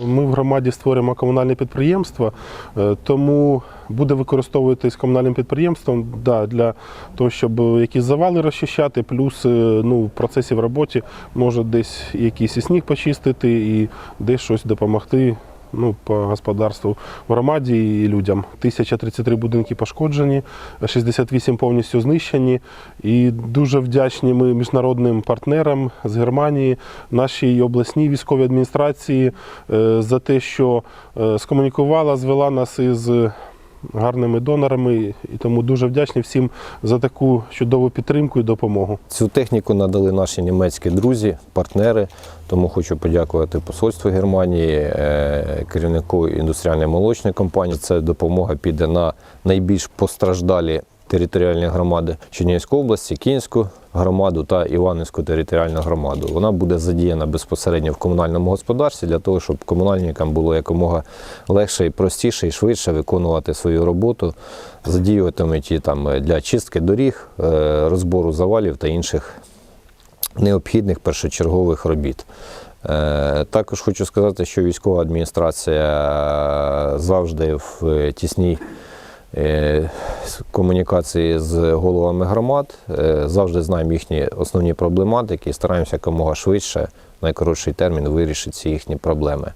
Ми в громаді створюємо комунальне підприємство, е, тому буде використовуватись комунальним підприємством да, для того, щоб якісь завали розчищати, плюс е, ну, в процесі в роботі може десь якийсь і сніг почистити і десь щось допомогти ну, по господарству в громаді і людям. 1033 будинки пошкоджені, 68 повністю знищені. І дуже вдячні ми міжнародним партнерам з Германії, нашій обласній військовій адміністрації е, за те, що е, скомунікувала, звела нас із гарними донорами. І тому дуже вдячні всім за таку чудову підтримку і допомогу. Цю техніку надали наші німецькі друзі, партнери. Тому хочу подякувати посольству Германії, е, керівнику індустріальної молочної компанії. Це допомога піде на найбільш постраждалі територіальні громади Чернігівської області, Київську громаду та Іванівську територіальну громаду. Вона буде задіяна безпосередньо в комунальному господарстві для того, щоб комунальникам було якомога легше і простіше і швидше виконувати свою роботу, задіюватимуть там для чистки доріг, е, розбору завалів та інших необхідних першочергових робіт. Е, Також хочу сказати, що військова адміністрація завжди в тісній е, комунікації з головами громад, е, завжди знаємо їхні основні проблематики і стараємося якомога швидше, найкоротший термін вирішити ці їхні проблеми.